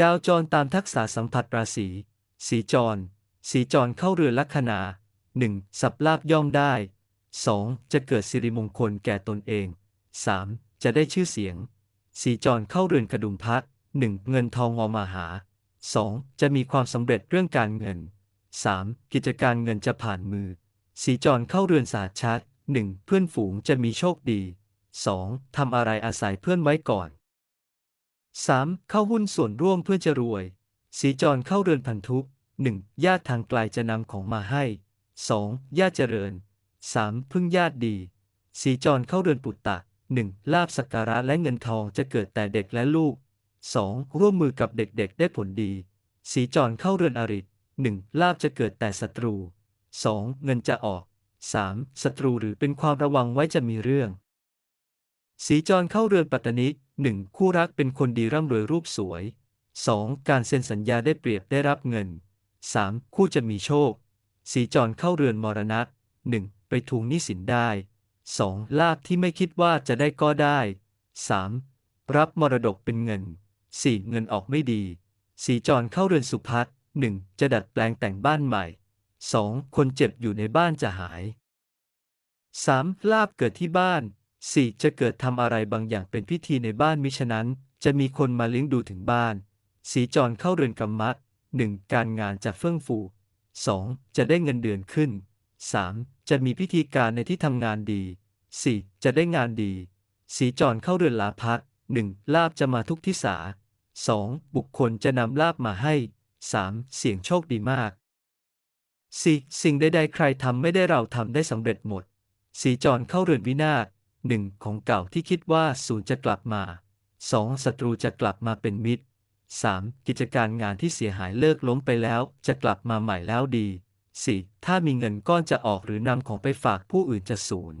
ดาวจรตามทักษะสัมผัสราศี สีจร สีจรเข้าเรือลัคนา 1. สับลาบย่อมได้ 2. จะเกิดสิริมงคลแก่ตนเอง 3. จะได้ชื่อเสียง สีจรเข้าเรือนกระดุมพัด 1. เงินทองงอมาหา 2. จะมีความสำเร็จเรื่องการเงิน 3. กิจการเงินจะผ่านมือ สีจรเข้าเรือนสาชัด 1. เพื่อนฝูงจะมีโชคดี 2. ทำอะไรอาศัยเพื่อนไว้ก่อน 3. เข้าหุ้นส่วนร่วมเพื่อจะรวย สีจรเข้าเรือนพันธุ 1. ญาติทางไกลจะนำของมาให้ 2. ญาติเจริญ 3. พึ่งญาติดี สีจรเข้าเรือนปุตตะ 1. ลาบสักการะและเงินทองจะเกิดแต่เด็กและลูก 2. ร่วมมือกับเด็กๆ ได้ผลดี สีจรเข้าเรือนอริ 1. ลาบจะเกิดแต่ศัตรู 2. เงินจะออก 3. ศัตรูหรือเป็นความระวังไว้จะมีเรื่อง สีจรเข้าเรือนปัตตนิ 1. คู่รักเป็นคนดีร่ำรวยรูปสวย 2. การเซ็นสัญญาได้เปรียบได้รับเงิน 3. คู่จะมีโชคสีจรเข้าเรือนมรณะ 1. ไปทวงหนี้สินได้ 2. ลาบที่ไม่คิดว่าจะได้ก็ได้ 3. รับมรดกเป็นเงิน 4. เงินออกไม่ดีสีจรเข้าเรือนสุพัฒน์ 1. จะดัดแปลงแต่งบ้านใหม่ 2. คนเจ็บอยู่ในบ้านจะหาย 3. ลาบเกิดที่บ้าน 4. จะเกิดทำอะไรบางอย่างเป็นพิธีในบ้านมิฉะนั้น จะมีคนมาเลี้ยงดูถึงบ้าน สีจรเข้าเรือนกรรมะ 1. การงานจะเฟื่องฟู 2. จะได้เงินเดือนขึ้น 3. จะมีพิธีการในที่ทำงานดี 4. จะได้งานดี สีจรเข้าเรือนลาพัก 1. ลาบจะมาทุกทิศา 2. บุคคลจะนำลาบมาให้ 3. เสี่ยงโชคดีมาก 4. สิ่งใดๆใครทำไม่ได้เราทำได้สำเร็จหมด สีจรเข้าเรือนวินาศ 1. ของเก่าที่คิดว่าศูนย์จะกลับมา 2. ศัตรูจะกลับมาเป็นมิตร 3. กิจการงานที่เสียหายเลิกล้มไปแล้ว จะกลับมาใหม่แล้วดี 4. ถ้ามีเงินก้อนจะออกหรือนำของไปฝากผู้อื่นจะศูนย์